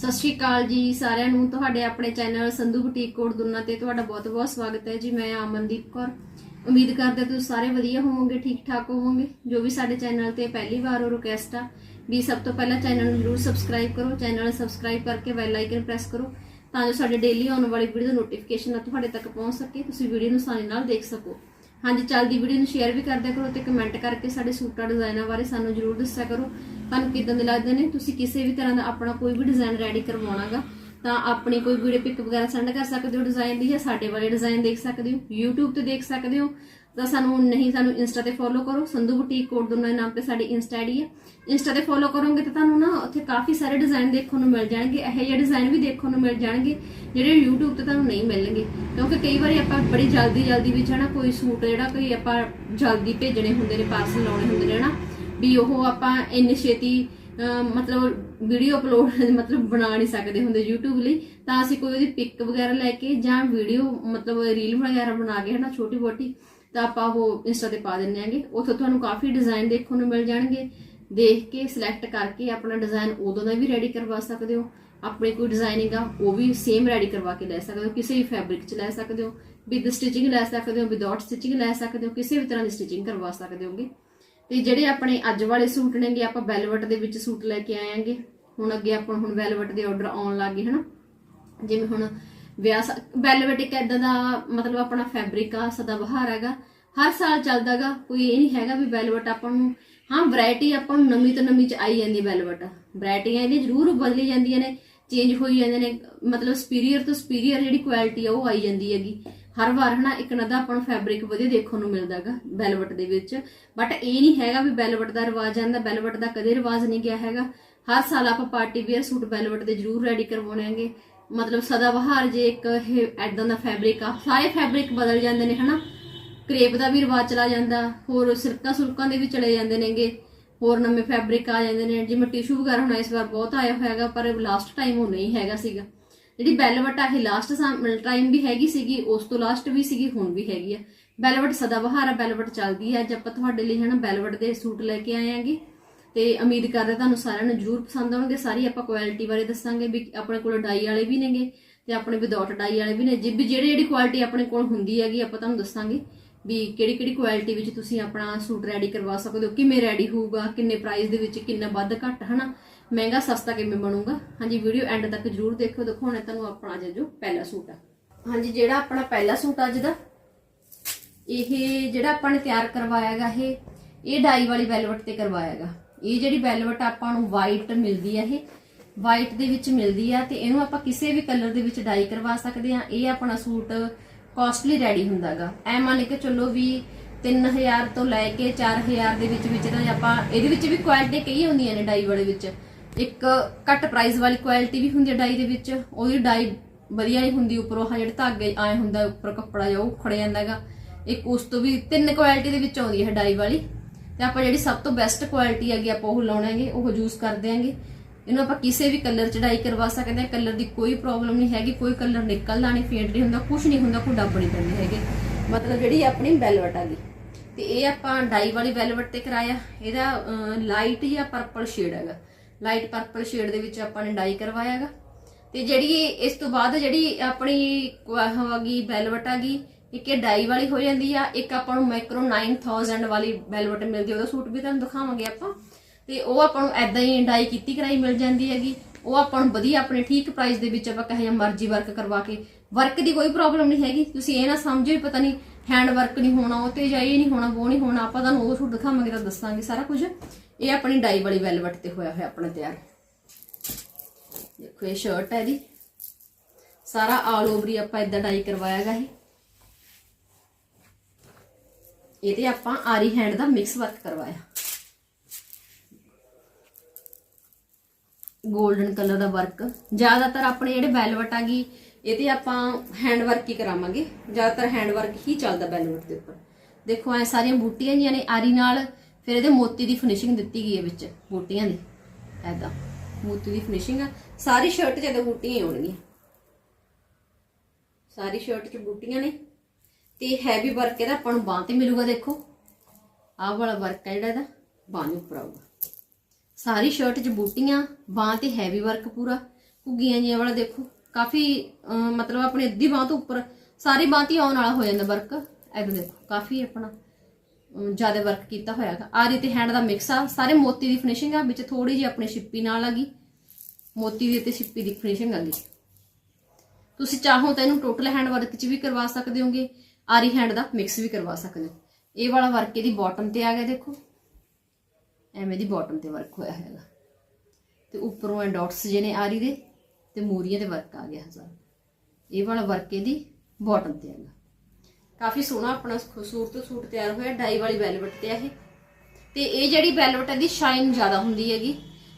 ਸਤਿ ਸ਼੍ਰੀ ਅਕਾਲ ਜੀ ਸਾਰਿਆਂ ਨੂੰ। ਤੁਹਾਡੇ ਆਪਣੇ ਚੈਨਲ ਸੰਧੂ ਬੁਟੀਕ ਕੋਡ ਦੁਨਾ ਤੇ ਤੁਹਾਡਾ ਬਹੁਤ-ਬਹੁਤ ਸਵਾਗਤ ਹੈ ਜੀ। ਮੈਂ ਅਮਨਦੀਪ ਕੌਰ। ਉਮੀਦ ਕਰਦੇ ਤੁਸੀਂ ਸਾਰੇ ਵਧੀਆ ਹੋਵੋਗੇ ਠੀਕ ਠਾਕ ਹੋਵੋਗੇ। ਜੋ ਵੀ ਸਾਡੇ ਚੈਨਲ ਤੇ ਪਹਿਲੀ ਵਾਰ ਹੋ ਰਿਕਵੈਸਟ ਆ, ਵੀ ਸਭ ਤੋਂ ਪਹਿਲਾਂ ਚੈਨਲ ਨੂੰ ਜਰੂਰ ਸਬਸਕ੍ਰਾਈਬ ਕਰੋ। ਚੈਨਲ ਸਬਸਕ੍ਰਾਈਬ ਕਰਕੇ ਬੈਲ ਆਈਕਨ ਪ੍ਰੈਸ ਕਰੋ, ਤਾਂ ਜੋ ਸਾਡੇ ਡੇਲੀ ਆਉਣ ਵਾਲੀ ਵੀਡੀਓ ਦਾ ਨੋਟੀਫਿਕੇਸ਼ਨ ਤੁਹਾਡੇ ਤੱਕ ਪਹੁੰਚ ਸਕੇ। ਤੁਸੀਂ ਵੀਡੀਓ ਨੂੰ ਆਸਾਨੀ ਨਾਲ ਦੇਖ ਸਕੋ। ਹਾਂਜੀ, ਚੱਲਦੀ ਵੀਡੀਓ ਨੂੰ ਸ਼ੇਅਰ ਵੀ ਕਰਦਿਆ ਕਰੋ ਤੇ ਕਮੈਂਟ ਕਰਕੇ ਸਾਡੇ ਸੂਟਾਂ ਡਿਜ਼ਾਈਨਾਂ ਬਾਰੇ ਸਾਨੂੰ ਜਰੂਰ ਦੱਸਿਆ ਕਰੋ। ਤੁਹਾਨੂੰ ਕਿਦਾਂ ਦੇ ਲੱਗਦੇ ਨੇ? ਤੁਸੀਂ ਕਿਸੇ ਵੀ ਤਰ੍ਹਾਂ ਦਾ ਆਪਣਾ ਕੋਈ ਵੀ ਡਿਜ਼ਾਈਨ ਰੈਡੀ ਕਰਵਾਉਣਾਗਾ, ਤਾਂ ਆਪਣੀ ਕੋਈ ਵੀਡੀਓ ਪਿਕ ਵਗੈਰਾ ਸੈਂਡ ਕਰ ਸਕਦੇ ਹੋ ਡਿਜ਼ਾਈਨ ਦੀ ਜਾਂ ਸਾਡੇ ਵਾਲੇ ਡਿਜ਼ਾਈਨ ਦੇਖ ਸਕਦੇ ਹੋ, YouTube ਤੇ ਦੇਖ ਸਕਦੇ ਹੋ? ਤਾਂ ਸਾਨੂੰ ਨਹੀਂ, ਸਾਨੂੰ ਇੰਸਟਾ ਤੇ ਫੋਲੋ ਕਰੋ, ਸੰਧੂ ਬੁਟੀਕ ਕੋਡ ਦੋਨਾਂ ਦੇ ਨਾਮ ਤੇ ਸਾਡੀ ਇੰਸਟਾ ਆਈਡੀ ਹੈ ਇੰਸਟਾ ਤੇ ਫੋਲੋ ਕਰੋਗੇ ਤਾਂ ਤੁਹਾਨੂੰ ਨਾ ਉੱਥੇ ਕਾਫੀ ਸਾਰੇ ਡਿਜ਼ਾਈਨ ਦੇਖਣ ਨੂੰ ਮਿਲ ਜਾਣਗੇ, ਇਹੋ ਜਿਹੇ ਡਿਜ਼ਾਈਨ ਵੀ ਦੇਖਣ ਨੂੰ ਮਿਲ ਜਾਣਗੇ, ਜਿਹੜੇ YouTube ਤੇ ਤੁਹਾਨੂੰ ਨਹੀਂ ਮਿਲਣਗੇ। ਕਿਉਂਕਿ ਕਈ ਵਾਰੀ ਆਪਾਂ ਬੜੀ ਜਲਦੀ ਜਲਦੀ ਵਿੱਚ ਹਨਾ ਕੋਈ ਸੂਟ ਜਿਹੜਾ ਕੋਈ ਆਪਾਂ ਜਲਦੀ ਭੇਜਣੇ ਹੁੰਦੇ ਨੇ ਪਾਰਸਲ ਲਾਉਣੇ ਹੁੰਦੇ ਨੇ, ਹਨਾ? ਵੀ ਉਹ ਆਪਾਂ ਇੰਨੀ ਛੇਤੀ ਮਤਲਬ ਵੀਡੀਓ ਅਪਲੋਡ ਮਤਲਬ ਬਣਾ ਨਹੀਂ ਸਕਦੇ ਹੁੰਦੇ YouTube ਲਈ। ਤਾਂ ਅਸੀਂ ਕੋਈ ਉਹਦੀ ਪਿਕ ਵਗੈਰਾ ਲੈ ਕੇ ਜਾਂ ਵੀਡੀਓ ਮਤਲਬ ਰੀਲ ਵਗੈਰਾ ਬਣਾ ਕੇ ਹਨਾ ਛੋਟੀ ਮੋਟੀ, ਤਾਂ ਆਪਾਂ ਉਹ ਇੰਸਟਾ ਤੇ ਪਾ ਦਿੰਨੇ ਆਂਗੇ ਉੱਥੇ ਤੁਹਾਨੂੰ ਕਾਫੀ ਡਿਜ਼ਾਈਨ ਦੇਖਣ ਨੂੰ ਮਿਲ ਜਾਣਗੇ। ਦੇਖ ਕੇ ਸਿਲੈਕਟ ਕਰਕੇ ਆਪਣਾ ਡਿਜ਼ਾਈਨ ਉਦੋਂ ਦਾ ਵੀ ਰੈਡੀ ਕਰਵਾ ਸਕਦੇ ਹੋ। ਆਪਣੇ ਕੋਈ ਡਿਜ਼ਾਈਨਿੰਗ ਆ, ਉਹ ਵੀ ਸੇਮ ਰੈਡੀ ਕਰਵਾ ਕੇ ਲੈ ਸਕਦੇ ਹੋ। ਕਿਸੇ ਵੀ ਫੈਬਰਿਕ 'ਚ ਲੈ ਸਕਦੇ ਹੋ ਵਿਦ ਸਟਿਚਿੰਗ ਲੈ ਸਕਦੇ ਹੋ ਵਿਦਆਊਟ ਸਟਿਚਿੰਗ ਲੈ ਸਕਦੇ ਹੋ, ਕਿਸੇ ਵੀ ਤਰ੍ਹਾਂ ਦੀ ਸਟਿਚਿੰਗ ਕਰਵਾ ਸਕਦੇ ਹੋਗੇ। ਤੇ ਜਿਹੜੇ ਆਪਣੇ ਅੱਜ ਵਾਲੇ ਸੂਟ ਨੇਗੇ, ਆਪਾਂ ਵੈਲਵਟ ਦੇ ਵਿੱਚ ਸੂਟ ਲੈ ਕੇ ਆਏਾਂਗੇ ਹੁਣ ਅੱਗੇ ਆਪਾਂ ਹੁਣ ਵੈਲਵਟ ਦੇ ਆਰਡਰ ਆਉਣ ਲੱਗੇ ਹਨਾ? ਜਿਵੇਂ ਹੁਣ ਵਿਆਹ ਵੈਲਵਟ ਇੱਕ ਐਦਾਂ ਦਾ ਮਤਲਬ ਆਪਣਾ ਫੈਬਰਿਕ ਆ, ਸਦਾ ਬਹਾਰ ਹੈਗਾ। ਹਰ ਸਾਲ ਚੱਲਦਾਗਾ ਕੋਈ ਇਹ ਨਹੀਂ ਹੈਗਾ ਵੀ ਵੈਲਵਟ ਆਪਾਂ ਨੂੰ, ਹਾਂ ਵੈਰਾਈਟੀ ਆਪਾਂ ਨੂੰ ਨਵੀਂ ਤੋਂ ਨਵੀਂ ਚ ਆਈ ਜਾਂਦੀ ਵੈਲਵਟ ਵੈਰਾਈਟੀਆਂ ਇਹਦੀਆਂ ਜ਼ਰੂਰ ਬਦਲੀ ਜਾਂਦੀਆਂ ਨੇ ਚੇਂਜ ਹੋਈ ਜਾਂਦੇ ਨੇ, ਮਤਲਬ ਸੁਪੀਰੀਅਰ ਤੋਂ ਸੁਪੀਰੀਅਰ ਜਿਹੜੀ ਕੁਆਲਿਟੀ ਆ, ਉਹ ਆਈ ਜਾਂਦੀ ਹੈਗੀ। ਹਰ ਵਾਰ ਹਨਾ, ਇੱਕ ਨਾ ਦਾ ਆਪਾਂ ਨੂੰ ਫੈਬਰਿਕ ਵਧੀਆ ਦੇਖਣ ਨੂੰ ਮਿਲਦਾਗਾ ਬੈਲਵਟ ਦੇ ਵਿੱਚ। ਬਟ ਇਹ ਨਹੀਂ ਹੈਗਾ ਵੀ ਬੈਲਵਟ ਦਾ ਰਿਵਾਜ ਆਂਦਾ ਬੈਲਵਟ ਦਾ ਕਦੇ ਰਿਵਾਜ ਨਹੀਂ ਗਿਆ ਹੈਗਾ। ਹਰ ਸਾਲ ਆਪਾਂ ਪਾਰਟੀ ਵੇਅਰ ਸੂਟ ਬੈਲਵਟ ਦੇ ਜ਼ਰੂਰ ਰੈਡੀ ਕਰਵਾਉਣੇ ਆਂਗੇ ਮਤਲਬ ਸਦਾ ਬਹਾਰ ਜੇ ਇੱਕ ਇਹ ਐਦਾਂ ਦਾ ਫੈਬਰਿਕ ਆ, ਸਾਰੇ ਫੈਬਰਿਕ ਬਦਲ ਜਾਂਦੇ ਨੇ ਹਨਾ। ਕਰੇਪ ਦਾ ਵੀ ਰਿਵਾਜ ਚਲਾ ਜਾਂਦਾ, ਹੋਰ ਸਿਰਕਾ ਸੁਲਕਾਂ ਦੇ ਵੀ ਚਲੇ ਜਾਂਦੇ ਨੇਗੇ। ਹੋਰ ਨਵੇਂ ਫੈਬਰਿਕ ਆ ਜਾਂਦੇ ਨੇ, ਜਿਵੇਂ ਟਿਸ਼ੂ ਵਗੈਰਾ ਹੁਣ ਇਸ ਵਾਰ ਬਹੁਤ ਆਇਆ ਹੋਇਆਗਾ, ਪਰ ਲਾਸਟ ਟਾਈਮ ਉਹ ਨਹੀਂ ਹੈਗਾ ਸੀਗਾ। ਜਿਹੜੀ ਬੈਲਵਟ ਆ, ਇਹ ਲਾਸਟ ਟਾਈਮ ਵੀ ਹੈਗੀ ਸੀਗੀ, ਉਸ ਤੋਂ ਲਾਸਟ ਵੀ ਸੀਗੀ, ਹੁਣ ਵੀ ਹੈਗੀ ਆ। ਬੈਲਵਟ ਸਦਾ ਬਹਾਰ ਆ ਵੈਲਵਟ ਚੱਲਦੀ ਆ। ਅੱਜ ਆਪਾਂ ਤੁਹਾਡੇ ਲਈ ਹਨਾ ਬੈਲਵਟ ਦੇ ਸੂਟ ਲੈ ਕੇ ਆਏ ਆਂਗੇ। ਤੇ ਉਮੀਦ ਕਰਦੇ ਤੁਹਾਨੂੰ ਸਾਰਿਆਂ ਨੂੰ ਜਰੂਰ ਪਸੰਦ ਆਉਣਗੇ। ਸਾਰੀ ਆਪਾਂ ਕੁਆਲਿਟੀ ਬਾਰੇ ਦੱਸਾਂਗੇ ਵੀ ਆਪਣੇ ਕੋਲ ਡਾਈ ਵਾਲੇ ਵੀ ਨੇਗੇ ਤੇ ਆਪਣੇ ਵਿਦਆਊਟ ਡਾਈ ਵਾਲੇ ਵੀ ਨੇ। ਜਿੱਬ ਜਿਹੜੀ ਜਿਹੜੀ ਕੁਆਲਿਟੀ ਆਪਣੇ ਕੋਲ ਹੁੰਦੀ ਹੈਗੀ, ਆਪਾਂ ਤੁਹਾਨੂੰ ਦੱਸਾਂਗੇ ਵੀ ਕਿਹੜੀ ਕਿਹੜੀ ਕੁਆਲਿਟੀ ਵਿੱਚ ਤੁਸੀਂ ਆਪਣਾ ਸੂਟ ਰੈਡੀ ਕਰਵਾ ਸਕਦੇ ਹੋ, ਕਿਵੇਂ ਰੈਡੀ ਹੋਊਗਾ, ਕਿੰਨੇ ਪ੍ਰਾਈਸ ਦੇ ਵਿੱਚ ਕਿੰਨਾ ਵੱਧ ਘੱਟ, ਹਨਾ? ਮਹਿੰਗਾ ਸਸਤਾ ਕਿਵੇਂ ਬਣੂਗਾ? ਹਾਂਜੀ ਵੀਡੀਓ ਐਂਡ ਤੱਕ ਜਰੂਰ ਦੇਖਿਓ ਦਿਖਾਉਣਾ ਤੁਹਾਨੂੰ ਆਪਣਾ ਅੱਜ ਜੋ ਪਹਿਲਾ ਸੂਟ ਆ। ਹਾਂਜੀ, ਜਿਹੜਾ ਆਪਣਾ ਪਹਿਲਾ ਸੂਟ ਅੱਜ ਦਾ, ਇਹ ਜਿਹੜਾ ਆਪਾਂ ਨੇ ਤਿਆਰ ਕਰਵਾਇਆਗਾ ਇਹ ਇਹ ਡਾਈ ਵਾਲੀ ਵੈਲਵਟ ਤੇ ਕਰਵਾਇਆਗਾ ਇਹ ਜਿਹੜੀ ਵੈਲਵਟ ਆਪਾਂ ਨੂੰ ਵਾਈਟ ਮਿਲਦੀ ਆ ਇਹ। ਵਾਈਟ ਦੇ ਵਿੱਚ ਮਿਲਦੀ ਆ ਤੇ ਇਹਨੂੰ ਆਪਾਂ ਕਿਸੇ ਵੀ ਕਲਰ ਦੇ ਵਿੱਚ ਡਾਈ ਕਰਵਾ ਸਕਦੇ ਆ। ਇਹ ਆਪਣਾ ਸੂਟ ਕਾਸਟਲੀ ਰੈਡੀ ਹੁੰਦਾਗਾ ਐ ਮੰਨ ਕੇ ਚੱਲੋ ਵੀ 3000 ਤੋਂ ਲੈ ਕੇ 4000 ਦੇ ਵਿੱਚ ਵਿੱਚ ਤਾਂ ਆਪਾਂ, ਇਹਦੇ ਵਿੱਚ ਵੀ ਕੁਆਲਿਟੀ ਕਈ ਹੁੰਦੀਆਂ ਨੇ ਡਾਈ ਵਾਲੇ ਵਿੱਚ। ਇੱਕ ਘੱਟ ਪ੍ਰਾਈਸ ਵਾਲੀ ਕੁਆਲਿਟੀ ਵੀ ਹੁੰਦੀ ਹੈ ਡਾਈ ਦੇ ਵਿੱਚ ਉਹਦੀ ਡਾਈ ਵਧੀਆ ਨਹੀਂ ਹੁੰਦੀ ਉੱਪਰੋਂ, ਆਹ ਜਿਹੜੇ ਧਾਗੇ ਆਏ ਹੁੰਦਾ ਉੱਪਰ ਕੱਪੜਾ ਜਿਹਾ, ਉਹ ਖੜ ਜਾਂਦਾਗਾ ਇੱਕ ਉਸ ਤੋਂ ਵੀ ਤਿੰਨ ਕੁਆਲਿਟੀ ਦੇ ਵਿੱਚ ਆਉਂਦੀ ਹੈ ਡਾਈ ਵਾਲੀ। ਤੇ ਆਪਾਂ ਜਿਹੜੀ ਸਭ ਤੋਂ ਬੈਸਟ ਕੁਆਲਿਟੀ ਹੈਗੀ, ਆਪਾਂ ਉਹ ਲਾਉਣਾਂਗੇ ਉਹ ਯੂਜ਼ ਕਰ ਦਿਆਂਗੇ ਇਹਨੂੰ ਆਪਾਂ ਕਿਸੇ ਵੀ ਕਲਰ ਚ ਡਾਈ ਕਰਵਾ ਸਕਦੇ ਹਾਂ ਕਲਰ ਦੀ ਕੋਈ ਪ੍ਰੋਬਲਮ ਨਹੀਂ ਹੈਗੀ, ਕੋਈ ਕਲਰ ਨਿਕਲਦਾ ਨਹੀਂ ਫੇਡ ਨਹੀਂ ਹੁੰਦਾ ਕੁਝ ਨਹੀਂ ਹੁੰਦਾ, ਕੋਈ ਡੱਬ ਨਹੀਂ ਪੈਂਦੇ ਹੈਗੇ। ਮਤਲਬ ਜਿਹੜੀ ਆਪਣੀ ਵੈਲਵਟ ਆ ਗਈ। ਤੇ ਇਹ ਆਪਾਂ ਡਾਈ ਵਾਲੀ ਵੈਲਵਟ ਤੇ ਕਰਾਇਆ, ਇਹਦਾ ਲਾਈਟ ਜਾਂ ਪਰਪਲ ਸ਼ੇਡ ਹੈਗਾ। ਲਾਈਟ ਪਰਪਲ ਸ਼ੇਡ ਦੇ ਵਿੱਚ ਆਪਾਂ ਨੇ ਡਾਈ ਕਰਵਾਇਆ ਤੇ ਜਿਹੜੀ ਇਸ ਤੋਂ ਬਾਅਦ ਜਿਹੜੀ ਆਪਣੀ ਹੈਗੀ ਵੈਲਵਟ ਆ ਇੱਕ ਇਹ ਡਾਈ ਵਾਲੀ ਹੋ ਜਾਂਦੀ ਆ, ਇੱਕ ਆਪਾਂ ਨੂੰ ਮਾਈਕਰੋ 9000 ਵਾਲੀ ਵੈਲਵਟ ਮਿਲਦੀ ਉਹਦਾ ਸੂਟ ਵੀ ਤੁਹਾਨੂੰ ਦਿਖਾਵਾਂਗੇ ਆਪਾਂ। ਤੇ ਉਹ ਆਪਾਂ ਨੂੰ ਐਦਾਂ ਹੀ ਡਾਈ ਕੀਤੀ ਕਰਾਈ ਮਿਲ ਜਾਂਦੀ ਹੈਗੀ। ਉਹ ਆਪਾਂ ਨੂੰ ਵਧੀਆ ਆਪਣੇ ਠੀਕ ਪ੍ਰਾਈਸ ਦੇ ਵਿੱਚ ਆਪਾਂ ਕਹੇ ਮਰਜ਼ੀ ਵਰਕ ਕਰਵਾ ਕੇ। ਵਰਕ ਦੀ ਕੋਈ ਪ੍ਰੋਬਲਮ ਨਹੀਂ ਹੈਗੀ। ਤੁਸੀਂ ਇਹ ਨਾ ਸਮਝੋ ਪਤਾ ਨਹੀਂ ਹੈਂਡ ਵਰਕ ਨਹੀਂ ਹੋਣਾ, ਉਹ ਤੇ ਜਾਂ ਇਹ ਨਹੀਂ ਹੋਣਾ, ਉਹ ਨਹੀਂ ਹੋਣਾ, ਆਪਾਂ ਤੁਹਾਨੂੰ ਉਹ ਸੂਟ ਦਿਖਾਵਾਂਗੇ, ਤਾਂ ਦੱਸਾਂਗੇ ਸਾਰਾ ਕੁਝ। ਇਹ ਆਪਣੀ ਡਾਈ ਵਾਲੀ ਵੈਲਵਟ ਤੇ ਹੋਇਆ ਹੋਇਆ ਆਪਣਾ ਤਿਆਰ। ਦੇਖੋ ਇਹ ਸ਼ਰਟ ਹੈ ਦੀ ਸਾਰਾ ਆਲ ਓਵਰ ਹੀ ਆਪਾਂ ਇਦਾਂ ਡਾਈ ਕਰਵਾਇਆਗਾ ਇਹ। ਇਹਦੇ ਆਪਾਂ ਆਰੀ ਹੈਂਡ ਦਾ ਮਿਕਸ ਵਰਕ ਕਰਵਾਇਆ। 골ਡਨ ਕਲਰ ਦਾ ਵਰਕ ਜ਼ਿਆਦਾਤਰ ਆਪਣੇ ਜਿਹੜੇ ਵੈਲਵਟ ਆ ਗਈ ਇਹ ਤੇ ਆਪਾਂ ਹੈਂਡ ਵਰਕ ਹੀ ਕਰਾਵਾਂਗੇ। ਜ਼ਿਆਦਾਤਰ ਹੈਂਡ ਵਰਕ ਹੀ ਚੱਲਦਾ ਵੈਲਵਟ ਦੇ ਉੱਪਰ। ਦੇਖੋ ਐ ਸਾਰੀਆਂ ਬੂਟੀਆਂ ਜੀਆਂ ਨੇ ਆਰੀ ਨਾਲ ਫਿਰ ਇਹਦੇ ਮੋਤੀ ਦੀ ਫਿਨਿਸ਼ਿੰਗ ਦਿੱਤੀ ਗਈ ਹੈ ਵਿੱਚ ਬੂਟੀਆਂ ਦੀ ਐਦਾਂ ਮੋਤੀ ਦੀ ਫਿਨਿਸ਼ਿੰਗ ਆ। ਸਾਰੀ ਸ਼ਰਟ 'ਚ ਇਹਦੇ ਬੂਟੀਆਂ ਹੀ ਆਉਣਗੀਆਂ ਸਾਰੀ ਸ਼ਰਟ 'ਚ ਬੂਟੀਆਂ ਨੇ। ਤੇ ਹੈਵੀ ਵਰਕ ਇਹਦਾ ਆਪਾਂ ਨੂੰ ਬਾਂਹ ਤੇ ਮਿਲੂਗਾ ਦੇਖੋ। ਆਹ ਵਾਲਾ ਵਰਕ ਹੈ ਜਿਹੜਾ ਇਹਦਾ ਬਾਂਹ ਦੇ ਉੱਪਰ ਆਊਗਾ। ਸਾਰੀ ਸ਼ਰਟ 'ਚ ਬੂਟੀਆਂ ਬਾਂਹ ਤੇ ਹੈਵੀ ਵਰਕ ਪੂਰਾ। ਘੁੱਗੀਆਂ ਜਿਹੀਆਂ ਵਾਲਾ ਦੇਖੋ। ਕਾਫੀ ਅਹ, ਮਤਲਬ ਆਪਣੇ ਅੱਧੀ ਬਾਹ ਤੋਂ ਉੱਪਰ ਸਾਰੀ ਬਾਂਹ ਤੇ ਆਉਣ ਵਾਲਾ ਹੋ ਜਾਂਦਾ ਵਰਕ ਇਹ ਦੇਖੋ ਕਾਫੀ ਆਪਣਾ। ਜ਼ਿਆਦਾ ਵਰਕ ਕੀਤਾ ਹੋਇਆ ਹੈ ਆਰੀ ਤੇ ਹੈਂਡ ਦਾ ਮਿਕਸ ਆ, ਸਾਰੇ ਮੋਤੀ ਦੀ ਫਿਨਿਸ਼ਿੰਗ ਆ, ਵਿੱਚ ਥੋੜੀ ਜਿਹੀ ਆਪਣੀ ਛਿੱਪੀ ਨਾਲ ਆ ਗਈ। ਮੋਤੀ ਦੀ ਤੇ ਛਿੱਪੀ ਦੀ ਫਿਨਿਸ਼ਿੰਗ ਆ ਗਈ। ਤੁਸੀਂ ਚਾਹੋ ਤਾਂ ਇਹਨੂੰ ਟੋਟਲ ਹੈਂਡ ਵਰਕ 'ਚ ਵੀ ਕਰਵਾ ਸਕਦੇ ਹੋਗੇ, ਆਰੀ ਹੈਂਡ ਦਾ ਮਿਕਸ ਵੀ ਕਰਵਾ ਸਕਦੇ ਹੋ। ਇਹ ਵਾਲਾ ਵਰਕ ਇਹਦੀ ਬਾਟਮ ਤੇ ਆ ਗਿਆ, ਦੇਖੋ। ਐਵੇਂ ਦੀ ਬਾਟਮ ਤੇ ਵਰਕ ਹੋਇਆ ਹੈਗਾ। ਤੇ ਉੱਪਰੋਂ ਇਹ ਡਾਟਸ ਜਿਹੇ ਨੇ ਆਰੀ ਦੇ, ਤੇ ਮੂਰੀਆਂ ਦੇ ਵਰਕ ਆ ਗਿਆ ਹਜ਼ਾਰ। ਇਹ ਵਾਲਾ ਵਰਕ ਇਹਦੀ ਬਾਟਮ ਤੇ ਹੈਗਾ ਕਾਫੀ ਸੋਹਣਾ ਆਪਣਾ ਖੂਬਸੂਰਤ ਸੂਟ ਤਿਆਰ ਹੋਇਆ, ਡਾਈ ਵਾਲੀ ਵੈਲਵਟ ਤੇ ਆ ਇਹ। ਤੇ ਇਹ ਜਿਹੜੀ ਵੈਲਵਟ ਹੈ ਦੀ ਸ਼ਾਈਨ ਜ਼ਿਆਦਾ ਹੁੰਦੀ ਹੈਗੀ।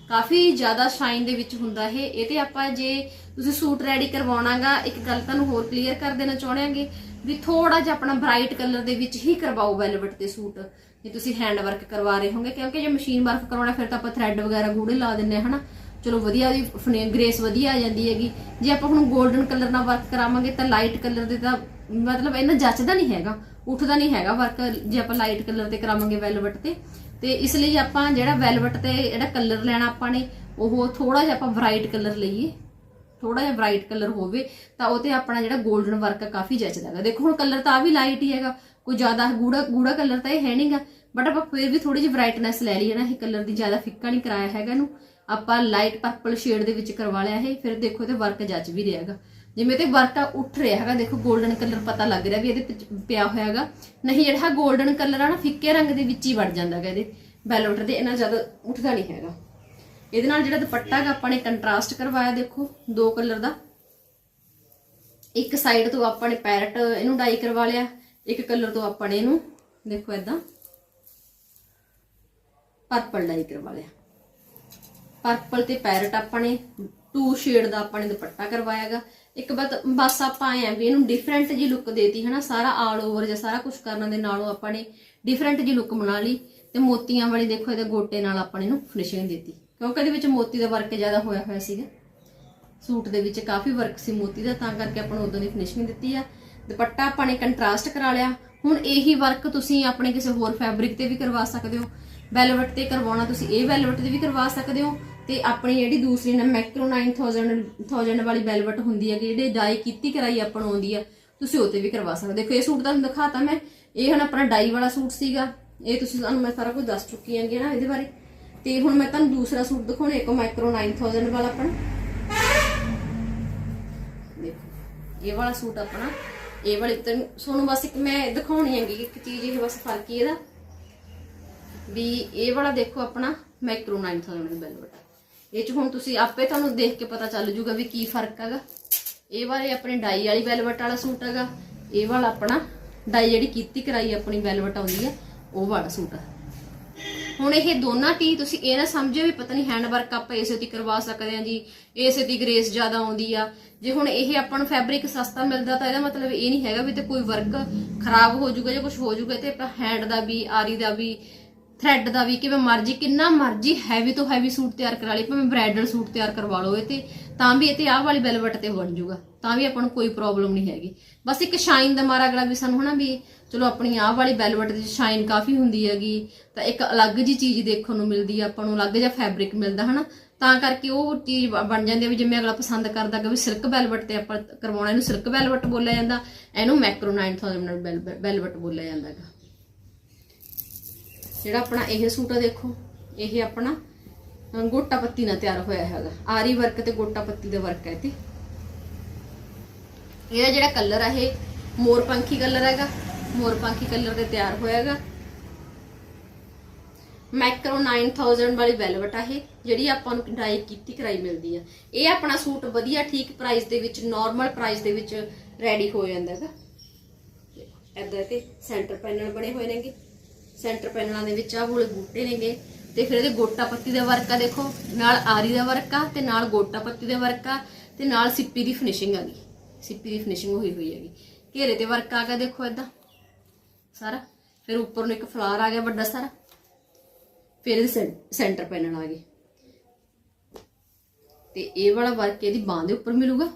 ਕਾਫੀ ਜ਼ਿਆਦਾ ਸ਼ਾਈਨ ਦੇ ਵਿੱਚ ਹੁੰਦਾ ਇਹ। ਇਹ ਤੇ ਆਪਾਂ ਜੇ ਤੁਸੀਂ ਸੂਟ ਰੈਡੀ ਕਰਵਾਉਣਾਗਾ, ਇੱਕ ਗੱਲ ਤੁਹਾਨੂੰ ਹੋਰ ਕਲੀਅਰ ਕਰ ਦੇਣਾ ਚਾਹੁੰਦੇ ਵੀ ਥੋੜਾ ਜਿਹਾ ਆਪਣਾ ਬ੍ਰਾਈਟ ਕਲਰ ਦੇ ਵਿੱਚ ਹੀ ਕਰਵਾਓ ਵੈਲਵਟ ਤੇ ਸੂਟ। ਜੇ ਤੁਸੀਂ ਹੈਂਡ ਵਰਕ ਕਰਵਾ ਰਹੇ ਹੋਗੇ, ਕਿਉਂਕਿ ਜੇ ਮਸ਼ੀਨ ਵਰਕ ਕਰਾਉਣਾ ਫਿਰ ਤਾਂ ਆਪਾਂ ਥ੍ਰੈਡ ਵਗੈਰਾ ਗੂੜੇ ਲਾ ਦਿੰਨੇ ਆ, ਹਨਾ? ਚਲੋ ਵਧੀਆ ਦੀ ਗ੍ਰੇਸ ਵਧੀਆ ਆ ਜਾਂਦੀ ਹੈਗੀ। ਜੇ ਆਪਾਂ ਹੁਣ 골ਡਨ ਕਲਰ ਨਾਲ ਵਰਕ ਕਰਾਵਾਂਗੇ ਤਾਂ ਲਾਈਟ ਕਲਰ ਦੇ ਤਾਂ ਮਤਲਬ ਇਹਨਾਂ ਜੱਚਦਾ ਨਹੀਂ ਹੈਗਾ, ਉੱਠਦਾ ਨਹੀਂ ਹੈਗਾ ਵਰਕ ਜੇ ਆਪਾਂ ਲਾਈਟ ਕਲਰ ਤੇ ਕਰਾਵਾਂਗੇ ਵੈਲਵਟ ਤੇ। ਤੇ ਇਸ ਲਈ ਆਪਾਂ ਜਿਹੜਾ ਵੈਲਵਟ ਤੇ ਜਿਹੜਾ ਕਲਰ ਲੈਣਾ ਆਪਾਂ ਨੇ, ਉਹ ਥੋੜਾ ਜਿਹਾ ਆਪਾਂ ਬ੍ਰਾਈਟ ਕਲਰ ਲਈਏ। ਥੋੜਾ ਜਿਹਾ ਬ੍ਰਾਈਟ ਕਲਰ ਹੋਵੇ, ਤਾਂ ਉਹ ਤੇ ਆਪਣਾ ਜਿਹੜਾ 골ਡਨ ਵਰਕ ਆ ਕਾਫੀ ਜੱਚਦਾ ਹੈਗਾ। ਦੇਖੋ ਹੁਣ ਕਲਰ ਤਾਂ ਆ ਵੀ ਲਾਈਟ ਹੀ ਹੈਗਾ, ਕੋਈ ਜ਼ਿਆਦਾ ਗੂੜਾ ਗੂੜਾ ਕਲਰ ਤਾਂ ਇਹ ਹੈ ਨਹੀਂਗਾ ਬਟ ਆਪਾਂ ਫਿਰ ਵੀ ਥੋੜੀ ਜਿਹੀ ਬ੍ਰਾਈਟਨੈਸ ਲੈ ਲਈ ਹੈ ਨਾ, ਇਹ ਕਲਰ ਦੀ ਜ਼ਿਆਦਾ ਫਿੱਕਾ ਨਹੀਂ ਕਰਾਇਆ ਹੈਗਾ ਇਹਨੂੰ। ਆਪਾਂ ਲਾਈਟ ਪਰਪਲ ਸ਼ੇਡ ਦੇ ਵਿੱਚ ਕਰਵਾ ਲਿਆ ਇਹ, ਫਿਰ ਦੇਖੋ ਤੇ ਵਰਕ ਜੱਜ ਵੀ ਰਿਹਾ ਹੈਗਾ। ਜਿਵੇਂ ਤੇ ਵਰਕ ਆ ਉੱਠ ਰਿਹਾ ਹੈਗਾ, ਦੇਖੋ 골ਡਨ ਕਲਰ ਪਤਾ ਲੱਗ ਰਿਹਾ ਵੀ ਇਹਦੇ ਵਿੱਚ ਪਿਆ ਹੋਇਆ ਹੈਗਾ। ਨਹੀਂ, ਜਿਹੜਾ 골ਡਨ ਕਲਰ ਆ ਨਾ, ਫਿੱਕੇ ਰੰਗ ਦੇ ਵਿੱਚ ਹੀ ਵੜ ਜਾਂਦਾ ਹੈਗਾ ਇਹਦੇ। ਬੈਲੋਟ ਦੇ ਇਹਨਾਂ ਜ਼ਿਆਦਾ ਉੱਠਦਾ ਨਹੀਂ ਹੈਗਾ। ਇਹਦੇ ਨਾਲ ਜਿਹੜਾ ਦੁਪੱਟਾ ਹੈਗਾ, ਆਪਾਂ ਨੇ ਕੰਟਰਾਸਟ ਕਰਵਾਇਆ ਦੇਖੋ, ਦੋ ਕਲਰ ਦਾ। ਇੱਕ ਸਾਈਡ ਤੋਂ ਆਪਾਂ ਨੇ ਪੈਰਟ ਇਹਨੂੰ ਡਾਈ ਕਰਵਾ ਲਿਆ, ਇੱਕ ਕਲਰ ਤੋਂ ਆਪਾਂ ਨੇ ਇਹਨੂੰ, ਦੇਖੋ ਇਦਾਂ ਪਰਪਲ ਡਾਈ ਕਰਵਾ ਲਿਆ। ਪਰਪਲ ਤੇ ਪੈਰਟ ਆਪਾਂ ਨੇ ਟੂ ਸ਼ੇਡ ਦਾ ਆਪਾਂ ਨੇ ਦੁਪੱਟਾ ਕਰਵਾਇਆਗਾ। ਇੱਕ ਬਸ ਬਸ ਆਪਾਂ ਆਏ ਵੀ ਇਹਨੂੰ ਡਿਫਰੈਂਟ ਜੀ ਲੁੱਕ ਦੇਤੀ, ਹਨਾ? ਸਾਰਾ ਆਲ ਓਵਰ ਜਾਂ ਸਾਰਾ ਕੁਝ ਕਰਨ ਦੇ ਨਾਲੋਂ ਆਪਾਂ ਨੇ ਡਿਫਰੈਂਟ ਜੀ ਲੁੱਕ ਬਣਾ ਲਈ ਤੇ ਮੋਤੀਆਂ ਵਾਲੀ ਦੇਖੋ, ਇਹਦੇ ਗੋਟੇ ਨਾਲ ਆਪਾਂ ਨੇ ਇਹਨੂੰ ਫਿਨਿਸ਼ਿੰਗ ਦਿੱਤੀ। ਕਿਉਂਕਿ ਇਹਦੇ ਵਿੱਚ ਮੋਤੀ ਦਾ ਵਰਕ ਜ਼ਿਆਦਾ ਹੋਇਆ ਹੋਇਆ ਸੀਗਾ। ਸੂਟ ਦੇ ਵਿੱਚ ਕਾਫੀ ਵਰਕ ਸੀ ਮੋਤੀ ਦਾ, ਤਾਂ ਕਰਕੇ ਆਪਾਂ ਨੂੰ ਉਦੋਂ ਦੀ ਫਿਨਿਸ਼ਿੰਗ ਦਿੱਤੀ ਆ। ਦੁਪੱਟਾ ਆਪਾਂ ਨੇ ਕੰਟਰਾਸਟ ਕਰਾ ਲਿਆ। ਹੁਣ ਇਹੀ ਵਰਕ ਤੁਸੀਂ ਆਪਣੇ ਕਿਸੇ ਹੋਰ ਫੈਬਰਿਕ ਤੇ ਵੀ ਕਰਵਾ ਸਕਦੇ ਹੋ। ਵੈਲਵਟ ਤੇ ਕਰਵਾਉਣਾ, ਤੁਸੀਂ ਇਹ ਵੈਲਵਟ ਤੇ ਵੀ ਕਰਵਾ ਸਕਦੇ ਹੋ। ਤੇ ਆਪਣੀ ਜਿਹੜੀ ਦੂਸਰੀ ਨਾ ਮੈਕਰੋ 9000 1000 ਵਾਲੀ ਵੈਲਵਟ ਹੁੰਦੀ ਹੈ ਜਿਹੜੀ ਡਾਈ ਕੀਤੀ ਕਰਾਈ ਆਪਾਂ ਨੂੰ ਆਉਂਦੀ ਆ, ਤੁਸੀਂ ਉਹ ਤੇ ਵੀ ਕਰਵਾ ਸਕਦੇ ਦੇਖੋ, ਇਹ ਸੂਟ ਤੁਹਾਨੂੰ ਦਿਖਾਤਾ ਮੈਂ, ਇਹ ਹੁਣ ਆਪਣਾ ਡਾਈ ਵਾਲਾ ਸੂਟ ਸੀਗਾ, ਇਹ ਤੁਸੀਂ ਤੁਹਾਨੂੰ ਮੈਂ ਸਾਰਾ ਕੁਝ ਦੱਸ ਚੁੱਕੀ ਆਂਗੀ ਨਾ ਇਹਦੇ ਬਾਰੇ। ਤੇ ਹੁਣ ਮੈਂ ਤੁਹਾਨੂੰ ਦੂਸਰਾ ਸੂਟ ਦਿਖਾਉਣਾ, ਇੱਕ ਮਾਈਕਰੋ 9000 ਵਾਲਾ ਆਪਣਾ। ਦੇਖੋ, ਇਹ ਵਾਲਾ ਸੂਟ ਆਪਣਾ, ਇਹ ਵਾਲੇ ਤੇ ਤੁਹਾਨੂੰ ਬਸ ਇੱਕ ਮੈਂ ਦਿਖਾਉਣੀ ਹੈਗੀ, ਇੱਕ ਚੀਜ਼ ਇਹ ਬਸ ਫ਼ਰਕ ਹੀ ਇਹਦਾ। ਵੀ ਇਹ ਵਾਲਾ ਦੇਖੋ ਆਪਣਾ ਮਾਈਕਰੋ 9000 ਦੀ ਬੈਲਵਟ ਇਹ ਚ ਹੁਣ ਤੁਸੀਂ ਆਪੇ ਤੁਹਾਨੂੰ ਦੇਖ ਕੇ ਪਤਾ ਚੱਲ ਜੂਗਾ ਵੀ ਕੀ ਫ਼ਰਕ ਹੈਗਾ। ਇਹ ਵਾਲੇ ਆਪਣੇ ਡਾਈ ਵਾਲੀ ਵੈਲਵਟ ਵਾਲਾ ਸੂਟ ਹੈਗਾ। ਇਹ ਵਾਲਾ ਆਪਣਾ ਡਾਈ ਜਿਹੜੀ ਕੀਤੀ ਕਰਾਈ ਆਪਣੀ ਵੈਲਵਟ ਆਉਂਦੀ ਹੈ ਉਹ ਵਾਲਾ ਸੂਟ ਹੈ ਹੁਣ ਇਹ ਦੋਨਾਂ ਟੀ ਤੁਸੀਂ ਇਹ ਨਾ ਸਮਝਿਓ ਵੀ ਪਤਾ ਨਹੀਂ ਹੈਂਡ ਵਰਕ ਆਪਾਂ ਇਸੇ ਤੇ ਕਰਵਾ ਸਕਦੇ ਹਾਂ ਜੀ, ਇਸੇ ਦੀ ਗ੍ਰੇਸ ਜ਼ਿਆਦਾ ਆਉਂਦੀ ਆ। ਜੇ ਹੁਣ ਇਹ ਆਪਾਂ ਨੂੰ ਫੈਬਰਿਕ ਸਸਤਾ ਮਿਲਦਾ ਤਾਂ ਇਹਦਾ ਮਤਲਬ ਇਹ ਨਹੀਂ ਹੈਗਾ ਵੀ ਤੇ ਕੋਈ ਵਰਕ ਖਰਾਬ ਹੋ ਜਾਊਗਾ ਜਾਂ ਕੁਝ ਹੋ ਜਾਊਗਾ ਤੇ ਆਪਾਂ ਹੈਂਡ ਦਾ ਵੀ, ਆਰੀ ਦਾ ਵੀ ਥ੍ਰੈਡ ਦਾ ਵੀ ਕਿਵੇਂ ਮਰਜ਼ੀ ਕਿੰਨਾ ਮਰਜ਼ੀ ਹੈਵੀ ਤੋਂ ਹੈਵੀ ਸੂਟ ਤਿਆਰ ਕਰਾ ਲਈ ਭਾਵੇਂ ਬ੍ਰਾਈਡਲ ਸੂਟ ਤਿਆਰ ਕਰਵਾ ਲਓ ਇਹ ਤੇ, ਤਾਂ ਵੀ ਇਹ ਤੇ ਆਹ ਵਾਲੀ ਵੈਲਵਟ ਤੇ ਬਣ ਜਾਊਗਾ, ਤਾਂ ਵੀ ਆਪਾਂ ਨੂੰ ਕੋਈ ਪ੍ਰੋਬਲਮ ਨਹੀਂ ਹੈਗੀ। ਬਸ ਇੱਕ ਸ਼ਾਈਨ ਦਾ ਮਾਰਾ ਅਗਲਾ ਵੀ ਸਾਨੂੰ ਹਨਾ ਵੀ ਚਲੋ ਆਪਣੀ ਆਹ ਵਾਲੀ ਵੈਲਵਟ ਦੀ ਸ਼ਾਈਨ ਕਾਫੀ ਹੁੰਦੀ ਹੈਗੀ, ਤਾਂ ਇੱਕ ਅਲੱਗ ਜੀ ਚੀਜ਼ ਦੇਖਣ ਨੂੰ ਮਿਲਦੀ ਆ, ਆਪਾਂ ਨੂੰ ਅਲੱਗ ਜਿਹਾ ਫੈਬਰਿਕ ਮਿਲਦਾ ਹਨਾ, ਤਾਂ ਕਰਕੇ ਉਹ ਚੀਜ਼ ਬਣ ਜਾਂਦੀ ਆ ਵੀ ਜਿਵੇਂ ਅਗਲਾ ਪਸੰਦ ਕਰਦਾ ਕਿ ਵੀ ਸਿਲਕ ਵੈਲਵਟ ਤੇ ਆਪਾਂ ਕਰਵਾਉਣਾ, ਇਹਨੂੰ ਸਿਲਕ ਵੈਲਵਟ ਬੋਲਿਆ ਜਾਂਦਾ, ਇਹਨੂੰ ਮੈਕਰੋ 9000 ਵੈਲਵਟ ਬੋਲਿਆ ਜਾਂਦਾ ਹੈਗਾ। ਜਿਹੜਾ ਆਪਣਾ ਇਹ ਸੂਟ ਆ ਦੇਖੋ, ਇਹ ਆਪਣਾ ਗੋਟਾ ਪੱਤੀ ਨਾਲ ਤਿਆਰ ਹੋਇਆ ਹੈਗਾ। ਆਰੀ ਵਰਕ ਤੇ ਗੋਟਾ ਪੱਤੀ ਦਾ ਵਰਕ ਹੈ ਤੇ। ਇਹਦਾ ਜਿਹੜਾ ਕਲਰ ਆ ਇਹ ਮੋਰ ਪੰਖੀ ਕਲਰ ਹੈਗਾ। ਮੋਰ ਪੰਖੀ ਕਲਰ ਤੇ ਤਿਆਰ ਹੋਇਆ ਹੈਗਾ। ਮੈਕਰੋ 9000 ਵਾਲੀ ਵੈਲਵਟ ਆ ਇਹ, ਜਿਹੜੀ ਆਪਾਂ ਨੂੰ ਡਾਈ ਕੀਤੀ, ਕਰਾਈ ਮਿਲਦੀ ਆ। ਇਹ ਆਪਣਾ ਸੂਟ ਵਧੀਆ ਠੀਕ ਪ੍ਰਾਈਸ ਦੇ ਵਿੱਚ ਨਾਰਮਲ ਪ੍ਰਾਈਸ ਦੇ ਵਿੱਚ ਰੈਡੀ ਹੋ ਜਾਂਦਾ ਹੈਗਾ। ਐਦਾਂ ਤੇ ਸੈਂਟਰ ਪੈਨਲ ਬਣੇ ਹੋਏ ਨੇਗੇ। ਸੈਂਟਰ ਪੈਨਲਾਂ ਦੇ ਵਿੱਚ ਆ ਵਾਲੇ ਬੂਟੇ ਨੇਗੇ। ਤੇ ਫਿਰ ਇਹਦੇ ਗੋਟਾ ਪੱਤੀ ਦਾ ਵਰਕ ਆ, ਦੇਖੋ, ਨਾਲ ਆਰੀ ਦਾ ਵਰਕ ਆ ਤੇ ਨਾਲ ਗੋਟਾ ਪੱਤੀ ਦਾ ਵਰਕ ਆ ਤੇ ਨਾਲ ਸਿੱਪੀ ਦੀ ਫਿਨਿਸ਼ਿੰਗ ਆ ਗਈ। ਸਿੱਪੀ ਦੀ ਫਿਨਿਸ਼ਿੰਗ ਹੋਈ ਹੋਈ ਹੈਗੀ। ਘੇਰੇ ਤੇ ਵਰਕ ਆ ਗਿਆ, ਦੇਖੋ ਏਦਾਂ। ਸਾਰਾ। ਫਿਰ ਉੱਪਰ ਨੂੰ ਇੱਕ ਫਲਾਰ ਆ ਗਿਆ ਵੱਡਾ ਸਾਰਾ। ਫਿਰ ਇਹਦੇ ਸੈਂਟਰ ਪੈਨਲ ਆ ਗਏ। ਤੇ ਇਹ ਵਾਲਾ ਵਰਕ ਇਹਦੀ ਬਾਹ ਦੇ ਉੱਪਰ ਮਿਲੂਗਾ।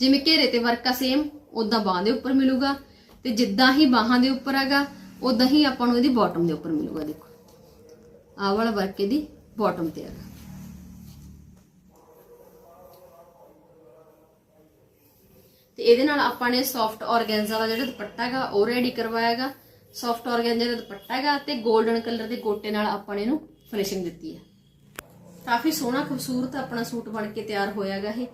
ਜਿਵੇਂ ਘੇਰੇ ਤੇ ਵਰਕ ਆ ਸੇਮ ਉਦਾਂ ਬਾਹ ਦੇ ਉੱਪਰ ਮਿਲੂਗਾ। ਤੇ ਜਿੱਦਾਂ ਹੀ ਬਾਹਾਂ ਦੇ ਉੱਪਰ ਹੈਗਾ ਉਹ ਦਹੀਂ ਆਪਾਂ ਨੂੰ ਇਹਦੀ ਬਾਟਮ ਦੇ ਉੱਪਰ ਮਿਲੂਗਾ, ਦੇਖੋ। ਆਹ ਵਾਲਾ ਵਰਕ ਇਹਦੀ ਬਾਟਮ ਤੇ ਹੈਗਾ। ਤੇ ਇਹਦੇ ਨਾਲ ਆਪਾਂ ਨੇ ਸੌਫਟ ਔਰਗੈਂਜ਼ਾ ਦਾ ਜਿਹੜਾ ਦੁਪੱਟਾ ਹੈਗਾ, ਉਹ ਰੈਡੀ ਕਰਵਾਇਆਗਾ ਸੌਫਟ ਔਰਗੈਂਜ਼ਾ ਦਾ ਦੁਪੱਟਾ ਹੈਗਾ ਤੇ 골ਡਨ ਕਲਰ ਦੇ ਗੋਟੇ ਨਾਲ ਆਪਾਂ ਨੇ ਇਹਨੂੰ ਫਿਨਿਸ਼ਿੰਗ ਦਿੱਤੀ ਹੈ। ਕਾਫੀ ਸੋਹਣਾ, ਖੂਬਸੂਰਤ ਆਪਣਾ ਸੂਟ ਬਣ ਕੇ ਤਿਆਰ ਹੋਇਆਗਾ ਇਹ।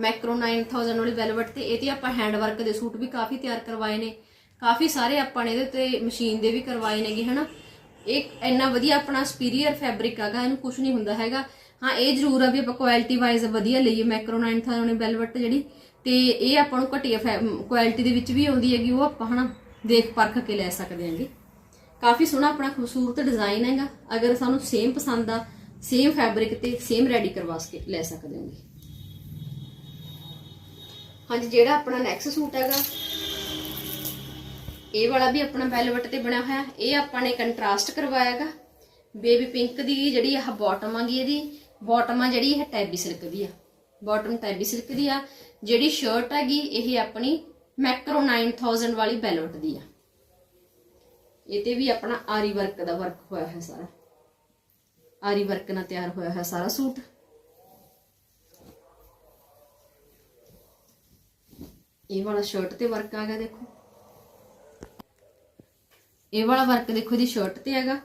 ਮੈਕਰੋ 9000 ਵਾਲੀ ਵੈਲਵਟ ਤੇ ਇਹ ਤੇ ਆਪਾਂ ਹੈਂਡ ਵਰਕ ਦੇ ਸੂਟ ਵੀ ਕਾਫੀ ਤਿਆਰ ਕਰਵਾਏ ਨੇ। ਕਾਫੀ ਸਾਰੇ ਆਪਾਂ ਨੇ ਇਹਦੇ ਤੇ ਮਸ਼ੀਨ ਦੇ ਵੀ ਕਰਵਾਏ ਨੇਗੇ, ਹਨਾ? ਇਹ ਇੰਨਾ ਵਧੀਆ ਆਪਣਾ ਸੁਪੀਰੀਅਰ ਫੈਬਰਿਕ ਹੈਗਾ, ਇਹਨੂੰ ਕੁਝ ਨਹੀਂ ਹੁੰਦਾ ਹੈਗਾ। ਹਾਂ, ਇਹ ਜ਼ਰੂਰ ਆ ਵੀ ਆਪਾਂ ਕੁਆਲਿਟੀ ਵਾਈਜ਼ ਵਧੀਆ ਲਈਏ ਮੈਕਰੋ 9000 ਵਾਲੀ ਜਿਹੜੀ। ਤੇ ਇਹ ਆਪਾਂ ਨੂੰ ਘਟੀਆ ਕੁਆਲਿਟੀ ਦੇ ਵਿੱਚ ਵੀ ਆਉਂਦੀ ਹੈਗੀ, ਉਹ ਆਪਾਂ, ਹਨਾ, ਦੇਖ ਪਰਖ ਕੇ ਲੈ ਸਕਦੇ ਹਾਂਗੇ। ਕਾਫੀ ਸੋਹਣਾ ਆਪਣਾ ਖੂਬਸੂਰਤ ਡਿਜ਼ਾਈਨ ਹੈਗਾ, ਅਗਰ ਸਾਨੂੰ ਸੇਮ ਪਸੰਦ ਆ ਸੇਮ ਫੈਬਰਿਕ ਤੇ ਸੇਮ ਰੈਡੀ ਕਰਵਾ ਕੇ ਲੈ ਸਕਦੇ ਹੋਗੇ। ਹਾਂਜੀ, ਜਿਹੜਾ ਆਪਣਾ ਨੈਕਸਟ ਸੂਟ ਹੈਗਾ ਇਹ ਵਾਲਾ ਵੀ ਆਪਣਾ ਵੈਲਵਟ ਤੇ ਬਣਿਆ ਹੋਇਆ, ਇਹ ਆਪਾਂ ਨੇ ਕੰਟਰਾਸਟ ਕਰਵਾਇਆ ਹੈਗਾ ਬੇਬੀ ਪਿੰਕ ਦੀ ਜਿਹੜੀ ਆਹ ਬਾਟਮ ਆਗੀ ਇਹਦੀ ਬਾਟਮ ਆ ਜਿਹੜੀ ਇਹ ਟੈਬੀ ਸਿਲਕ ਦੀ ਆ। ਬਾਟਮ ਟੈਬੀ ਸਿਲਕ ਦੀ ਆ, ਜਿਹੜੀ ਸ਼ਰਟ ਹੈਗੀ ਇਹ ਆਪਣੀ ਮੈਕਰੋ 9000 ਵਾਲੀ ਵੈਲਵਟ ਦੀ ਆ। ਇਹ ਤੇ ਵੀ ਆਪਣਾ ਆਰੀ ਵਰਕ ਦਾ ਵਰਕ ਹੋਇਆ ਹੈ ਸਾਰਾ। ਆਰੀ ਵਰਕ ਨਾਲ ਤਿਆਰ ਹੋਇਆ ਹੈ ਸਾਰਾ ਸੂਟ। ਇਹ ਵਾਲਾ ਸ਼ਰਟ ਤੇ ਵਰਕ ਆ ਗਿਆ, ਦੇਖੋ। ਇਹ ਵਾਲਾ ਵਰਕ ਦੇਖੋ ਇਹਦੀ ਸ਼ਰਟ ਤੇ ਹੈਗਾ।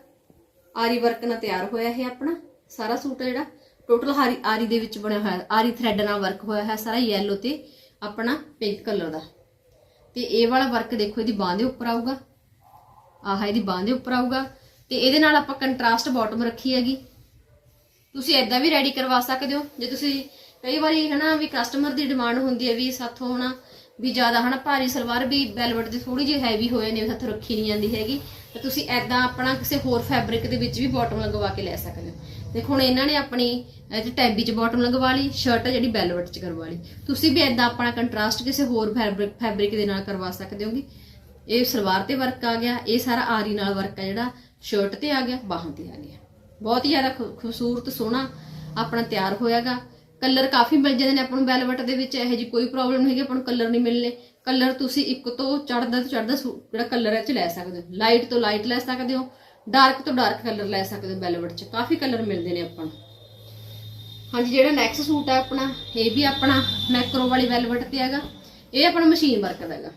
ਆਰੀ ਵਰਕ ਨਾਲ ਤਿਆਰ ਹੋਇਆ ਇਹ ਆਪਣਾ, ਸਾਰਾ ਸੂਟ ਹੈ ਜਿਹੜਾ। ਟੋਟਲ ਆਰੀ ਆਰੀ ਦੇ ਵਿੱਚ ਬਣਿਆ ਹੋਇਆ, ਆਰੀ ਥ੍ਰੈਡ ਨਾਲ ਵਰਕ ਹੋਇਆ ਹੈ ਸਾਰਾ ਯੈਲੋ ਤੇ ਆਪਣਾ ਪਿੰਕ ਕਲਰ ਦਾ। ਤੇ ਇਹ ਵਾਲਾ ਵਰਕ ਦੇਖੋ ਇਹਦੀ ਬਾਹ ਦੇ ਉੱਪਰ ਆਊਗਾ। ਆਹ ਇਹਦੀ ਬਾਹ ਦੇ ਉੱਪਰ ਆਊਗਾ। ਤੇ ਇਹਦੇ ਨਾਲ ਆਪਾਂ ਕੰਟਰਾਸਟ ਬਾਟਮ ਰੱਖੀ ਹੈਗੀ। ਤੁਸੀਂ ਐਦਾਂ ਵੀ ਰੈਡੀ ਕਰਵਾ ਸਕਦੇ ਹੋ। ਜੇ ਤੁਸੀਂ ਕਈ ਵਾਰੀ ਹਨਾ ਵੀ ਕਸਟਮਰ ਦੀ ਡਿਮਾਂਡ ਹੁੰਦੀ ਹੈ ਵੀ ਸਾਥੋਂ ਹਨਾ ਵੀ ਜ਼ਿਆਦਾ ਹਨਾ, ਭਾਰੀ ਸਲਵਾਰ ਵੀ ਵੈਲਵਟ ਦੇ ਥੋੜੀ ਜਿਹੀ ਹੈਵੀ ਹੋਏ ਨੇ ਸਾਥੋਂ ਰੱਖੀ ਨਹੀਂ ਜਾਂਦੀ ਹੈਗੀ। ਤਾਂ ਤੁਸੀਂ ਐਦਾਂ ਆਪਣਾ ਕਿਸੇ ਹੋਰ ਫੈਬਰਿਕ ਦੇ ਵਿੱਚ ਵੀ ਬਾਟਮ ਲਗਵਾ ਕੇ ਲੈ ਸਕਦੇ ਹੋ। ਦੇਖੋ, ਹੁਣ ਇਹਨਾਂ ਨੇ ਆਪਣੀ ਟੈਬੀ 'ਚ ਬਾਟਮ ਲਗਵਾ ਲਈ ਸ਼ਰਟ ਜਿਹੜੀ ਵੈਲਵਟ 'ਚ ਕਰਵਾ ਲਈ। ਤੁਸੀਂ ਵੀ ਐਦਾਂ ਆਪਣਾ ਕੰਟਰਾਸਟ ਕਿਸੇ ਹੋਰ ਫੈਬਰਿਕ ਫੈਬਰਿਕ ਦੇ ਨਾਲ ਕਰਵਾ ਸਕਦੇ ਹੋਗੇ। ਇਹ ਸਲਵਾਰ ਤੇ ਵਰਕ ਆ ਗਿਆ, ਇਹ ਸਾਰਾ ਆਰੀ ਨਾਲ ਵਰਕ ਆ ਜਿਹੜਾ ਸ਼ਰਟ ਤੇ ਆ ਗਿਆ, ਬਾਹਾਂ ਤੇ ਆ ਗਿਆ। ਬਹੁਤ ਹੀ ਜ਼ਿਆਦਾ ਖੂ- ਖੂਬਸੂਰਤ, ਸੋਹਣਾ ਆਪਣਾ ਤਿਆਰ ਹੋਇਆਗਾ। ਕਲਰ ਕਾਫੀ ਮਿਲ ਜਾਂਦੇ ਨੇ ਆਪਾਂ ਨੂੰ ਵੈਲਵਟ ਦੇ ਵਿੱਚ, ਇਹੋ ਜੀ ਕੋਈ ਪ੍ਰੋਬਲਮ ਨਹੀਂ ਹੈਗੀ, ਆਪਾਂ ਨੂੰ ਕਲਰ ਨਹੀਂ ਮਿਲਨੇ ਕਲਰ ਤੁਸੀਂ ਇੱਕ ਤੋਂ ਚੜਦਾ ਤੋਂ ਚੜਦਾ ਜਿਹੜਾ ਕਲਰ ਹੈ ਚ ਲੈ ਸਕਦੇ ਹੋ। ਲਾਈਟ ਤੋਂ ਲਾਈਟ ਲੈ ਸਕਦੇ ਹੋ ਡਾਰਕ ਤੋਂ ਡਾਰਕ ਕਲਰ ਲੈ ਸਕਦੇ ਹੋ ਵੈਲਵਟ ਚ। ਕਾਫੀ ਕਲਰ ਮਿਲਦੇ ਨੇ ਆਪਾਂ ਨੂੰ। ਹਾਂਜੀ, ਜਿਹੜਾ ਨੈਕਸਟ ਸੂਟ ਹੈ ਆਪਣਾ, ਇਹ ਵੀ ਆਪਣਾ ਮੈਕਰੋ ਵਾਲੀ ਵੈਲਵਟ ਤੇ ਹੈਗਾ। ਇਹ ਆਪਣਾ ਮਸ਼ੀਨ ਵਰਕ ਦਾ ਹੈਗਾ।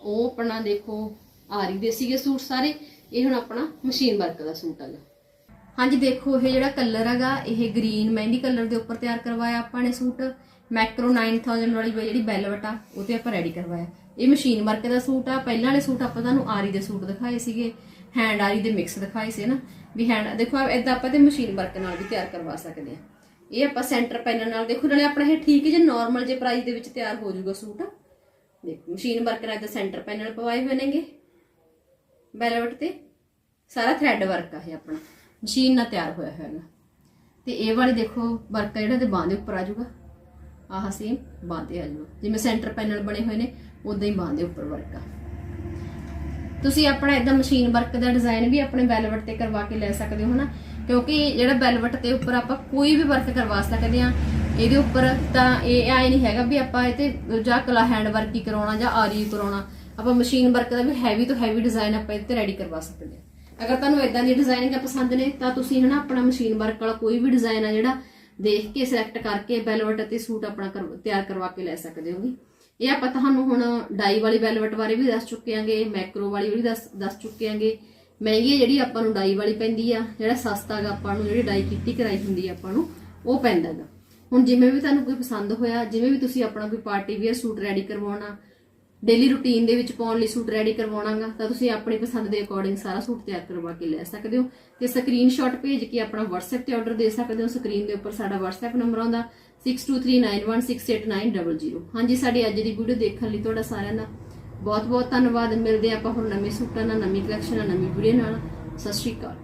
ਉਹ ਆਪਣਾ ਦੇਖੋ, ਆਰੀ ਦੇ ਸੀਗੇ ਸੂਟ ਸਾਰੇ, ਇਹ ਹੁਣ ਆਪਣਾ ਮਸ਼ੀਨ ਵਰਕ ਦਾ ਸੂਟ ਹੈਗਾ। ਹਾਂਜੀ, ਦੇਖੋ, ਇਹ ਜਿਹੜਾ ਕਲਰ ਹੈਗਾ, ਇਹ ਗ੍ਰੀਨ ਮਹਿੰਦੀ ਕਲਰ ਦੇ ਉੱਪਰ ਤਿਆਰ ਕਰਵਾਇਆ ਆਪਾਂ ਨੇ ਸੂਟ। ਮੈਕਰੋ 9000 ਵਾਲੀ ਜਿਹੜੀ ਵੈਲਵਟ ਆ, ਉਹ ਤੇ ਆਪਾਂ ਰੈਡੀ ਕਰਵਾਇਆ। ਇਹ ਮਸ਼ੀਨ ਵਰਕ ਦਾ ਸੂਟ ਆ, ਪਹਿਲਾਂ ਵਾਲੇ ਸੂਟ ਆਪਾਂ ਤੁਹਾਨੂੰ ਆਰੀ ਦੇ ਸੂਟ ਦਿਖਾਏ ਸੀਗੇ ਹੈਂਡ ਆਰੀ ਦੇ ਮਿਕਸ ਦਿਖਾਏ ਸੀ ਨਾ? ਵੀ ਹੈਂਡ ਦੇਖੋ ਇਦਾਂ ਆਪਾਂ ਤੇ ਮਸ਼ੀਨ ਵਰਕ ਨਾਲ ਵੀ ਤਿਆਰ ਕਰਵਾ ਸਕਦੇ ਆ ਇਹ ਆਪਾਂ ਸੈਂਟਰ ਪੈਨਲ ਨਾਲ ਦੇਖੋ, ਨਾਲੇ ਆਪਣਾ ਇਹ ਠੀਕ ਜੇ ਨਾਰਮਲ ਜੇ ਪ੍ਰਾਈਸ ਦੇ ਵਿੱਚ ਤਿਆਰ ਹੋ ਜਾਊਗਾ ਸੂਟ। ਦੇਖੋ ਮਸ਼ੀਨ ਵਰਕ ਨਾਲ ਤਾਂ ਸੈਂਟਰ ਪੈਨਲ ਪਵਾਏ ਹੋਏ ਨੇਗੇ ਬੈਲਵਟ ਤੇ। ਸਾਰਾ ਥ੍ਰੈਡ ਵਰਕ ਆ ਇਹ ਆਪਣਾ। ਮਸ਼ੀਨ ਨਾਲ ਤਿਆਰ ਹੋਇਆ ਹੋਇਆ ਹੈਗਾ। ਤੇ ਇਹ ਵਾਲੇ ਦੇਖੋ, ਵਰਕ ਆ ਜਿਹੜਾ ਤੇ ਬਾਂਹ ਦੇ ਉੱਪਰ ਆ ਜਾਊਗਾ। ਆਹ ਸੇਮ ਬਾਂਹ ਤੇ ਆ ਜਾਊਗਾ। ਜਿਵੇਂ ਸੈਂਟਰ ਪੈਨਲ ਬਣੇ ਹੋਏ ਨੇ ਉਦਾਂ ਹੀ ਬਾਂਹ ਦੇ ਉੱਪਰ ਵਰਕ। ਆ ਤੁਸੀਂ ਆਪਣਾ ਇਦਾਂ ਮਸ਼ੀਨ ਵਰਕ ਦਾ ਡਿਜ਼ਾਈਨ ਵੀ ਆਪਣੇ ਵੈਲਵਟ ਤੇ ਕਰਵਾ ਕੇ ਲੈ ਸਕਦੇ ਹੋ, ਹਨਾ? ਕਿਉਂਕਿ ਜਿਹੜਾ ਵੈਲਵਟ ਤੇ ਉੱਪਰ ਆਪਾਂ ਕੋਈ ਵੀ ਵਰਕ ਕਰਵਾ ਸਕਦੇ ਆ ਇਹਦੇ ਉੱਪਰ ਤਾਂ ਇਹ ਐ ਨਹੀਂ ਹੈਗਾ ਵੀ ਆਪਾਂ ਇਹ ਤੇ ਜਾਂ ਕਲਾ ਹੈਂਡ ਵਰਕ ਹੀ ਕਰਾਉਣਾ ਜਾਂ ਆਰੀ ਕਰਾਉਣਾ। ਆਪਾਂ ਮਸ਼ੀਨ ਵਰਕ ਦਾ ਵੀ ਹੈਵੀ ਤੋਂ ਹੈਵੀ ਡਿਜ਼ਾਈਨ ਆਪਾਂ ਇਹ ਤੇ ਰੈਡੀ ਕਰਵਾ ਸਕਦੇ ਹਾਂ। ਅਗਰ ਤੁਹਾਨੂੰ ਇਦਾਂ ਦੀ ਡਿਜ਼ਾਈਨਿੰਗ ਪਸੰਦ ਨੇ, ਤਾਂ ਤੁਸੀਂ ਹਨਾ ਆਪਣਾ ਮਸ਼ੀਨ ਵਰਕ ਵਾਲਾ ਕੋਈ ਵੀ ਡਿਜ਼ਾਈਨ ਆ ਜਿਹੜਾ ਦੇਖ ਕੇ ਸਿਲੈਕਟ ਕਰਕੇ ਬੈਲਵਟ ਅਤੇ ਸੂਟ ਆਪਣਾ ਕਰ- ਤਿਆਰ ਕਰਵਾ ਕੇ ਲੈ ਸਕਦੇ ਹੋਗੇ ਇਹ ਆਪਾਂ ਤੁਹਾਨੂੰ ਹੁਣ ਡਾਈ ਵਾਲੀ ਵੈਲਵਟ ਬਾਰੇ ਵੀ ਦੱਸ ਚੁੱਕੇ ਆਂਗੇ ਮੈਕਰੋ ਵਾਲੀ ਵੀ ਦੱਸ ਦੱਸ ਚੁੱਕੇ ਆਂਗੇ। ਮਹਿੰਗੀ ਜਿਹੜੀ ਆਪਾਂ ਨੂੰ ਡਾਈ ਵਾਲੀ ਪੈਂਦੀ ਆ, ਜਿਹੜਾ ਸਸਤਾ ਹੈਗਾ ਆਪਾਂ ਨੂੰ ਜਿਹੜੀ ਡਾਈ ਕੀਤੀ ਕਰਾਈ ਹੁੰਦੀ ਆ ਆਪਾਂ ਨੂੰ, ਉਹ ਪੈਂਦਾ ਹੈਗਾ ਹੁਣ ਜਿਵੇਂ ਵੀ ਤੁਹਾਨੂੰ ਕੋਈ ਪਸੰਦ ਹੋਇਆ, ਜਿਵੇਂ ਵੀ ਤੁਸੀਂ ਆਪਣਾ ਕੋਈ ਪਾਰਟੀ ਵੇਅਰ ਸੂਟ ਰੈਡੀ ਕਰਵਾਉਣਾ ਡੇਲੀ ਰੂਟੀਨ ਦੇ ਵਿੱਚ ਪਾਉਣ ਲਈ ਸੂਟ ਰੈਡੀ ਕਰਵਾਉਣਾਗਾ, ਤਾਂ ਤੁਸੀਂ ਆਪਣੀ ਪਸੰਦ ਦੇ ਅਕੋਰਡਿੰਗ ਸਾਰਾ ਸੂਟ ਤਿਆਰ ਕਰਵਾ ਕੇ ਲੈ ਸਕਦੇ ਹੋ। ਤੇ ਸਕਰੀਨਸ਼ਾਟ ਭੇਜ ਕੇ ਆਪਣਾ WhatsApp ਤੇ ਆਰਡਰ ਦੇ ਸਕਦੇ ਹੋ। ਸਕਰੀਨ ਦੇ ਉੱਪਰ ਸਾਡਾ WhatsApp ਨੰਬਰ ਆਉਂਦਾ 6239168900 ਹਾਂਜੀ, ਸਾਡੀ ਅੱਜ ਦੀ ਵੀਡੀਓ ਦੇਖਣ ਲਈ ਤੁਹਾਡਾ ਸਾਰਿਆਂ ਦਾ ਬਹੁਤ ਬਹੁਤ ਧੰਨਵਾਦ। ਮਿਲਦੇ ਹਾਂ ਆਪਾਂ ਹੁਣ ਨਵੇਂ ਸੂਟਾਂ ਨਾਲ, ਨਵੀਂ ਕਲੈਕਸ਼ਨ ਨਾਲ, ਨਵੀਂ ਵੀਡੀਓ ਨਾਲ। ਸਤਿ ਸ਼੍ਰੀ ਅਕਾਲ।